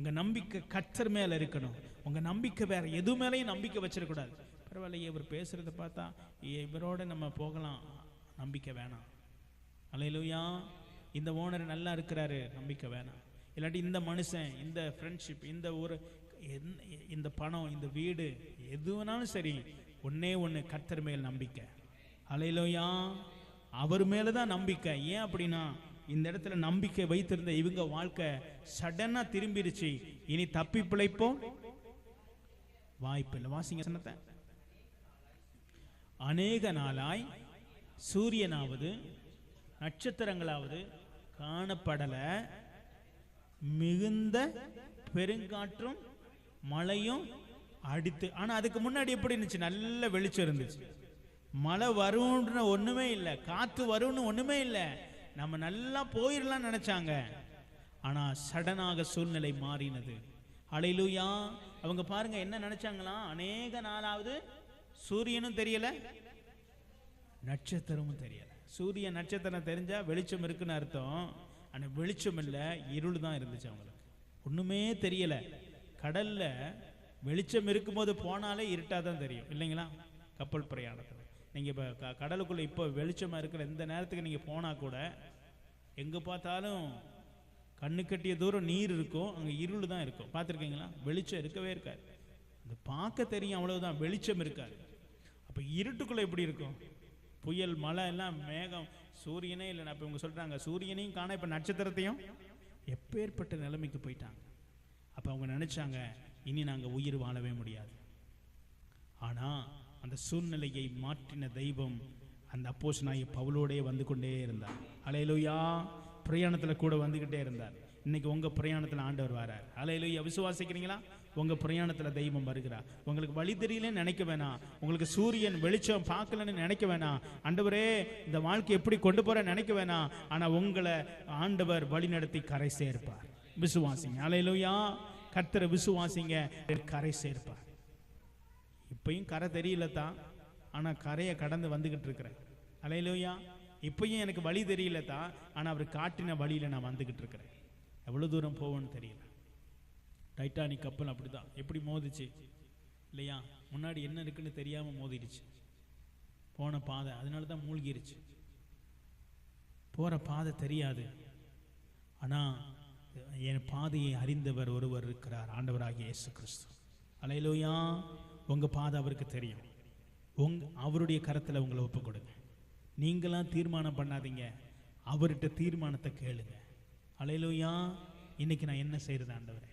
உங்க நம்பிக்கை கத்தர் மேல இருக்கணும். உங்க நம்பிக்கை வேற எது மேலேயும் நம்பிக்கை வச்சிடக்கூடாது. பரவாயில்லையே இவர் பேசுறத பார்த்தா இவரோட நம்ம போகலாம். நம்பிக்கை வேணாம். அலையிலுயா. இந்த ஓனர் நல்லா இருக்கிறாரு. நம்பிக்கை வேணாம். இல்லாட்டி இந்த மனுஷன் இந்த ஃப்ரெண்ட்ஷிப் இந்த ஒரு இந்த பணம் இந்த வீடு எது வேணாலும் சரி ஒன்னே ஒன்று கத்தர் மேல் நம்பிக்கை. அலையிலோயா. அவர் மேலே தான் நம்பிக்கை. ஏன் அப்படின்னா இந்த இடத்துல நம்பிக்கை வைத்திருந்த இவங்க வாழ்க்கை சடனா திரும்பிடுச்சு இனி தப்பி பிழைப்போம். வாய்ப்பு இல்லை வாசிங்க சொன்னத்தை அநேக நாளாய் சூரியனாவது நட்சத்திரங்களாவது காணப்படல. மிகுந்த பெருங்காற்றும் மழையும் அடித்து ஆனா அதுக்கு முன்னாடி எப்படி இருந்துச்சு? நல்ல வெளிச்சம் இருந்துச்சு. மழை வரும்னு ஒண்ணுமே இல்லை. காத்து வரும்னு ஒண்ணுமே இல்லை. நம்ம நல்லா போயிடலாம் நினைச்சாங்க. ஆனா சடனாக சூழ்நிலை மாறினது. அலையிலூயா அவங்க பாருங்க என்ன நினைச்சாங்களாம் அநேக நாளாவது சூரியனும் தெரியல நட்சத்திரமும் தெரியல. சூரிய நட்சத்திரம் தெரிஞ்சா வெளிச்சம் இருக்குன்னு அர்த்தம். ஆனா வெளிச்சம் இல்லை இருள் தான் இருந்துச்சு அவங்களுக்கு. ஒண்ணுமே தெரியல. கடல்ல வெளிச்சம் இருக்கும்போது போனாலே இருட்டா தான் தெரியும். இல்லைங்களா? கப்பல் பிரயாணத்தில். நீங்க இப்ப க- கடலுக்குள்ள இப்போ வெளிச்சமா இருக்கிற இந்த நேரத்துக்கு நீங்க போனா கூட எங்கே பார்த்தாலும் கண்ணு கட்டிய தூரம் நீர் இருக்கும் அங்கே இருள் தான் இருக்கும். பார்த்துருக்கீங்களா? வெளிச்சம் இருக்கவே இருக்காது. இந்த பார்க்க தெரியும் அவ்வளவுதான் வெளிச்சம் இருக்காது. அப்போ இருட்டுக்குள்ளே எப்படி இருக்கும்? புயல் மழை எல்லாம் மேகம் சூரியனே இல்லை. இப்போ இவங்க சொல்கிறாங்க சூரியனையும் காண இப்போ நட்சத்திரத்தையும் எப்பேற்பட்ட நிலைமைக்கு போயிட்டாங்க. அப்போ அவங்க நினச்சாங்க இனி நாங்கள் உயிர் வாழவே முடியாது. ஆனால் அந்த சூழ்நிலையை மாற்றின தெய்வம் அந்த அப்போஸ் நாய் பவுலோடே வந்து கொண்டே இருந்தார். அலையலுயா பிரயாணத்தில் கூட வந்துக்கிட்டே இருந்தார். இன்னைக்கு உங்கள் பிரயாணத்தில் ஆண்டவர் வரார். அலையலுயா விசுவாசிக்கிறீங்களா? உங்கள் பிரயாணத்தில் தெய்வம் வருகிறார். உங்களுக்கு வழி தெரியலன்னு நினைக்க வேணாம். உங்களுக்கு சூரியன் வெளிச்சம் பார்க்கலன்னு நினைக்க வேணாம். ஆண்டவரே இந்த வாழ்க்கை எப்படி கொண்டு போற நினைக்க வேணாம். ஆனால் உங்களை ஆண்டவர் வழி நடத்தி கரை சேர்ப்பார். விசுவாசிங்க. அலையலுயா கர்த்தரை விசுவாசிங்க. கரை சேர்ப்பார். இப்பயும் கரை தெரியல தான் ஆனால் கரையை கடந்து வந்துக்கிட்டு இருக்கிறேன். அலையிலோயா இப்பயும் எனக்கு வழி தெரியல தான் அவர் காட்டின வழியில் நான் வந்துக்கிட்டு இருக்கிறேன். எவ்வளோ தூரம் போவோன்னு தெரியல. டைட்டானிக் கப்பல் அப்படிதான். எப்படி மோதிச்சு? இல்லையா? முன்னாடி என்ன இருக்குன்னு தெரியாமல் மோதிடுச்சு. போன பாதை அதனால தான் மூழ்கிருச்சு. போகிற பாதை தெரியாது. ஆனால் என் பாதையை அறிந்தவர் ஒருவர் இருக்கிறார் ஆண்டவராகிய இயேசு கிறிஸ்து அலையிலோயா உங்கள் பாதை அவருக்கு தெரியும். உங் அவருடைய கரத்தில் உங்களை ஒப்பு கொடுங்க. நீங்களாம் தீர்மானம் பண்ணாதீங்க. அவர்கிட்ட தீர்மானத்தை கேளுங்க. அலையிலோயா இன்னைக்கு நான் என்ன செய்யறது ஆண்டவரே?